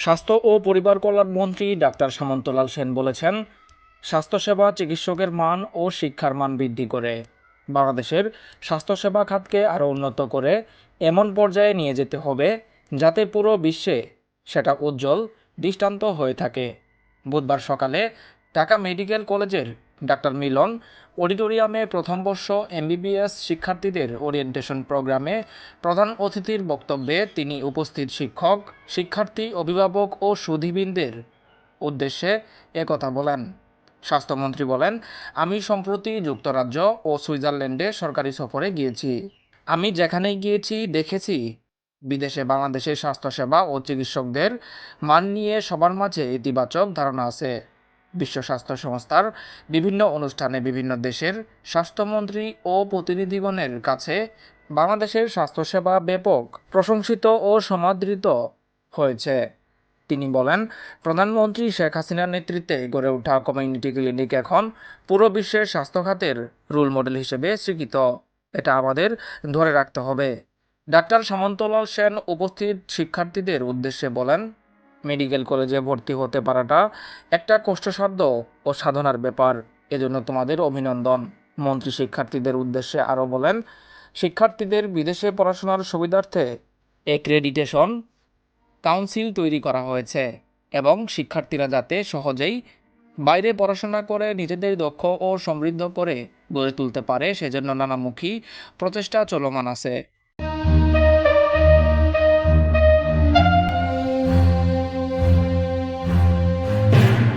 স্বাস্থ্য ও পরিবার কল্যাণ মন্ত্রী ডাক্তার সামন্তলাল সেন বলেছেন, স্বাস্থ্যসেবা চিকিৎসকের মান ও শিক্ষার মান বৃদ্ধি করে। বাংলাদেশের স্বাস্থ্যসেবা খাতকে আরও উন্নত করে এমন পর্যায়ে নিয়ে যেতে হবে যাতে পুরো বিশ্বে সেটা উজ্জ্বল, দৃষ্টান্ত হয়ে থাকে। বুধবার সকালে ঢাকা মেডিকেল কলেজের ডাক্তার মিলন, অডিটোরিয়ামে প্রথম বর্ষ এমবিবিএস শিক্ষার্থীদের ওরিয়েন্টেশন প্রোগ্রামে প্রধান অতিথির বক্তব্যে তিনি উপস্থিত শিক্ষক, শিক্ষার্থী, অভিভাবক ও সুধীবৃন্দের উদ্দেশ্যে একথা বলেন। স্বাস্থ্যমন্ত্রী বলেন, আমি সম্প্রতি যুক্তরাজ্য ও সুইজারল্যান্ডে সরকারি সফরে গিয়েছি। আমি যেখানেই গিয়েছি, দেখেছি বিদেশে বাংলাদেশের স্বাস্থ্যসেবা ও চিকিৎসকদের মান নিয়ে সবার মাঝে ইতিবাচক ধারণা আছে। বিশ্ব স্বাস্থ্য সংস্থার বিভিন্ন অনুষ্ঠানে বিভিন্ন দেশের স্বাস্থ্যমন্ত্রী ও প্রতিনিধিগণের কাছে বাংলাদেশের স্বাস্থ্যসেবা ব্যাপক, প্রশংসিত ও সমাদৃত হয়েছে। তিনি বলেন, প্রধানমন্ত্রী শেখ হাসিনার নেতৃত্বে গড়ে ওঠা কমিউনিটি ক্লিনিক এখন পুরো বিশ্বের স্বাস্থ্য খাতের রোল মডেল হিসেবে স্বীকৃত। এটা আমাদের ধরে রাখতে হবে। ডাক্তার সামন্তলাল সেন উপস্থিত শিক্ষার্থীদের উদ্দেশ্যে বলেন মেডিকেল কলেজে ভর্তি হতে পারাটা একটা কষ্টসাধ্য ও সাধনার ব্যাপার। এজন্য তোমাদের অভিনন্দন। মন্ত্রী শিক্ষার্থীদের উদ্দেশ্যে আরও বলেন, শিক্ষার্থীদের বিদেশে পড়াশোনার সুবিধার্থে অ্যাক্রেডিটেশন কাউন্সিল তৈরি করা হয়েছে এবং শিক্ষার্থীরা যাতে সহজেই বাইরে পড়াশোনা করে, নিজেদের দক্ষ ও সমৃদ্ধ করে গড়ে তুলতে পারে, সেজন্য নানামুখী প্রচেষ্টা চলমান আছে।